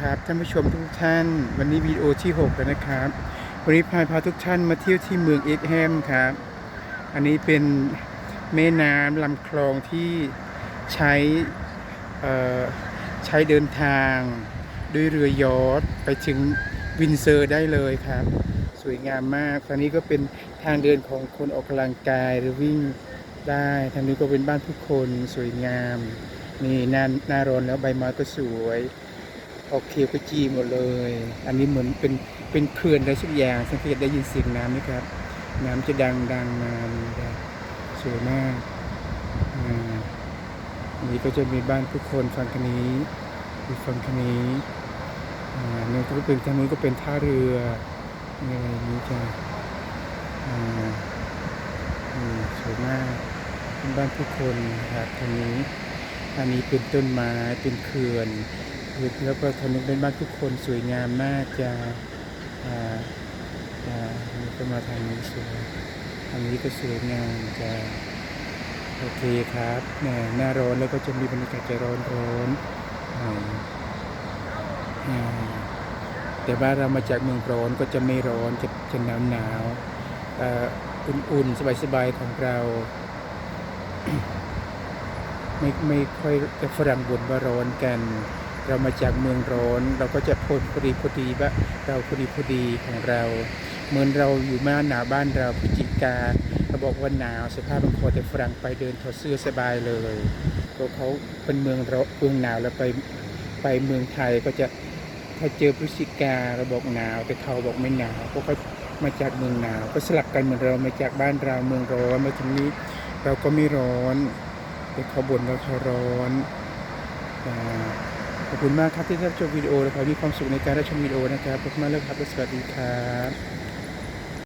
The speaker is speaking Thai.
ครับท่านผู้ชมทุกท่าน วันนี้วีดีโอที่ 6 แล้วนะครับวันนี้พาพาทุกท่านมาเที่ยวที่เมืองเอ็กแฮมครับ อันนี้เป็นแม่น้ำลำคลองที่ใช้ใช้เดินทางด้วยเรือยอทไปถึงวินเซอร์ได้เลยครับ สวยงามมากทางนี้ก็เป็นทางเดินของคนออกกำลังกายหรือวิ่งได้ทางนี้ก็เป็นบ้านผู้คนสวยงามนี่หน้าหน้าร้อนแล้วใบไม้ก็สวย ออกเขียวขจีหมดเลย อันนี้เหมือนเป็นเป็นเขื่อนอะไรสักอย่างสังเกตได้ยินเสียงน้ำไหมครับ น้ำจะดังดังมาเลยสวยมากอันนี้ก็จะมีบ้านผู้คนฝั่งทางนี้อีกฝั่งทางนี้นี่ก็เป็นทางนี้ก็เป็นท่าเรือมีอะไรอย่างนี้จ้ะสวยมากเป็นบ้านผู้คนครับทางนี้ อันนี้เป็นต้นไม้เป็นเขื่อน แล้วก็ทางนี้เป็นบ้านทุกคนสวยงามมากจะอ่าอ่านี่ก็มาทางนี้สวยทางนี้ก็สวยงามจะโอเคครับเนี่ยหน้าร้อนแล้วก็จะมีบรรยากาศจะร้อนร้อนแต่ว่าเรามาจากเมืองร้อนก็จะไม่ร้อนจะจะหนาวหนาวอ่ออุ่นๆ สบายๆ ของเรา ไม่ไม่ค่อยจะฝรั่งบ่นว่าร้อนกัน เรามาจากเมืองร้อน เราก็จะพดพอดีพอดีว่าเราพอดีพอดีของเรา เหมือนเราอยู่หน้าหนาวบ้านเราพฤศจิกาเราบอกว่าหนาวสภาพบางคนแต่ฝรั่งไปเดินถอดเสื้อสบายเลยเพราะเขาเป็นเมืองร้อนเมืองหนาวแล้วไปไปเมืองไทยก็จะถ้าเจอพฤศจิกาเราบอกหนาวแต่เขาบอกไม่หนาวเพราะเขามาจากเมืองหนาว ก็สลับกันเหมือนเรามาจากบ้านเราเมืองร้อนมาถึงนี้ เราก็ไม่ร้อนแต่เขาบ่นว่าเขาร้อน คุณมากครับที่รับชมวิดีโอและขอให้มีความสุขในการรับชมวิดีโอนะครับขอบคุณมากเลยครับและสวัสดีครับ